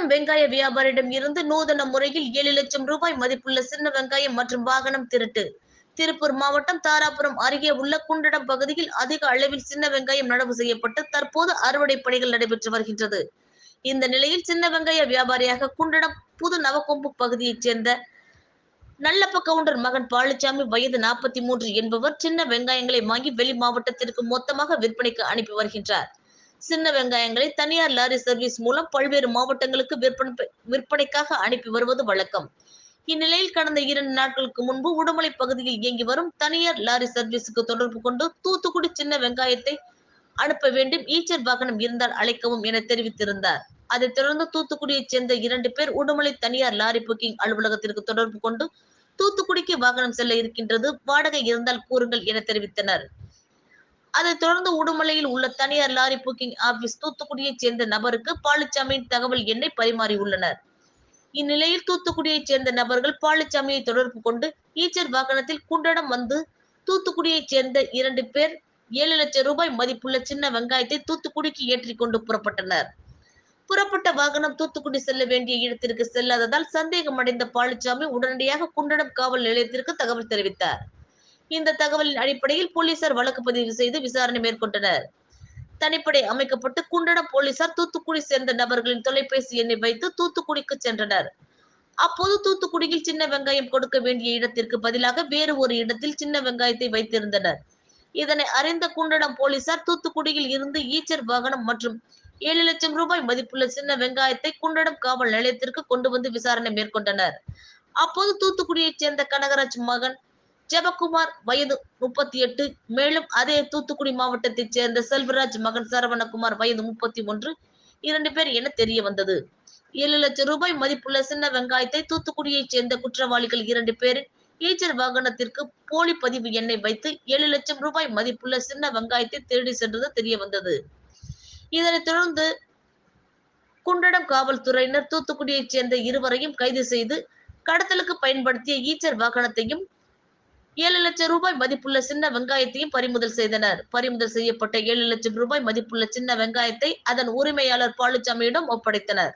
குண்டடம் வெங்காய வியாபாரியிடம் இருந்து நூதன முறையில் ஏழு லட்சம் ரூபாய் மதிப்புள்ள சின்ன வெங்காயம் மற்றும் வாகனம் திருட்டு. திருப்பூர் மாவட்டம் தாராபுரம் அருகே உள்ள குண்டடம் பகுதியில் அதிக அளவில் சின்ன வெங்காயம் நடவு செய்யப்பட்டு தற்போது அறுவடை பணிகள் நடைபெற்று வருகின்றது. இந்த நிலையில் சின்ன வெங்காய வியாபாரியாக குண்டடம் புது நவக்கொம்பு பகுதியைச் சேர்ந்த நல்லப்ப கவுண்டர் மகன் பாலுச்சாமி வயது நாற்பத்தி மூன்று என்பவர் சின்ன வெங்காயங்களை வாங்கி வெளி மாவட்டத்திற்கு மொத்தமாக விற்பனைக்கு அனுப்பி வருகின்றார். சின்ன வெங்காயங்களை தனியார் லாரி சர்வீஸ் மூலம் பல்வேறு மாவட்டங்களுக்கு விற்பனை விற்பனைக்காக அனுப்பி வருவது வழக்கம். இந்நிலையில் கடந்த இரண்டு நாட்களுக்கு முன்பு உடுமலை பகுதியில் இயங்கி வரும் தனியார் லாரி சர்வீஸுக்கு தொடர்பு கொண்டு தூத்துக்குடி சின்ன வெங்காயத்தை அனுப்ப வேண்டும் ஈச்சர் வாகனம் இருந்தால் அழைக்கவும் என தெரிவித்திருந்தார். அதைத் தொடர்ந்து தூத்துக்குடியைச் சேர்ந்த இரண்டு பேர் உடுமலை தனியார் லாரி புக்கிங் அலுவலகத்திற்கு தொடர்பு கொண்டு தூத்துக்குடிக்கு வாகனம் செல்ல இருக்கின்றது வாடகை இருந்தால் கூறுங்கள் என தெரிவித்தனர். அதைத் தொடர்ந்து உடுமலையில் உள்ள தனியார் லாரி புக்கிங் ஆபீஸ் தூத்துக்குடியைச் சேர்ந்த நபருக்கு பாலுச்சாமியின் தகவல் எண்ணை பரிமாறியுள்ளனர் இந்நிலையில் தூத்துக்குடியைச் சேர்ந்த நபர்கள் பாலுச்சாமியை தொடர்பு கொண்டு ஈச்சர் வாகனத்தில் குண்டடம் வந்து தூத்துக்குடியைச் சேர்ந்த இரண்டு பேர் ஏழு லட்சம் ரூபாய் மதிப்புள்ள சின்ன வெங்காயத்தை தூத்துக்குடிக்கு ஏற்றி கொண்டு புறப்பட்டனர். புறப்பட்ட வாகனம் தூத்துக்குடி செல்ல வேண்டிய இடத்திற்கு செல்லாததால் சந்தேகமடைந்த பாலுச்சாமி உடனடியாக குண்டடம் காவல் நிலையத்திற்கு தகவல் தெரிவித்தார். இந்த தகவலின் அடிப்படையில் போலீசார் வழக்கு பதிவு செய்து விசாரணை மேற்கொண்டனர். தனிப்படை அமைக்கப்பட்டு குண்டடம் போலீசார் தூத்துக்குடி சேர்ந்த நபர்களின் தொலைபேசி எண்ணை வைத்து தூத்துக்குடிக்கு சென்றனர். அப்போது தூத்துக்குடியில் சின்ன வெங்காயம் கொடுக்க வேண்டிய இடத்திற்கு பதிலாக வேறு ஒரு இடத்தில் சின்ன வெங்காயத்தை வைத்திருந்தனர். இதனை அறிந்த குண்டடம் போலீசார் தூத்துக்குடியில் இருந்து ஈச்சர் வாகனம் மற்றும் ஏழு லட்சம் ரூபாய் மதிப்புள்ள சின்ன வெங்காயத்தை குண்டடம் காவல் நிலையத்திற்கு கொண்டு வந்து விசாரணை மேற்கொண்டனர். அப்போது தூத்துக்குடியைச் சேர்ந்த கனகராஜ் மகன் ஜெபகுமார் வயது முப்பத்தி எட்டு. மேலும் அதே தூத்துக்குடி மாவட்டத்தைச் சேர்ந்த செல்வராஜ் மகன் சரவணகுமார் வயது முப்பத்தி ஒன்று. இரண்டு பேர் என தெரிய வந்தது. ஏழு லட்சம் ரூபாய் மதிப்புள்ள சின்ன வெங்காயத்தை தூத்துக்குடியைச் சேர்ந்த குற்றவாளிகள் இரண்டு பேர் ஈச்சர் வாகனத்திற்கு போலி பதிவு எண்ணை வைத்து ஏழு லட்சம் ரூபாய் மதிப்புள்ள சின்ன வெங்காயத்தை திருடி சென்றது தெரிய வந்தது. இதனைத் தொடர்ந்து குண்டடம் காவல்துறையினர் தூத்துக்குடியைச் சேர்ந்த இருவரையும் கைது செய்து கடத்தலுக்கு பயன்படுத்திய ஈச்சர் வாகனத்தையும் ஏழு லட்சம் ரூபாய் மதிப்புள்ள சின்ன வெங்காயத்தையும் பறிமுதல் செய்தனர். பறிமுதல் செய்யப்பட்ட ஏழு லட்சம் ரூபாய் மதிப்புள்ள சின்ன வெங்காயத்தை அதன் உரிமையாளர் பழனிசாமியிடம் ஒப்படைத்தனர்.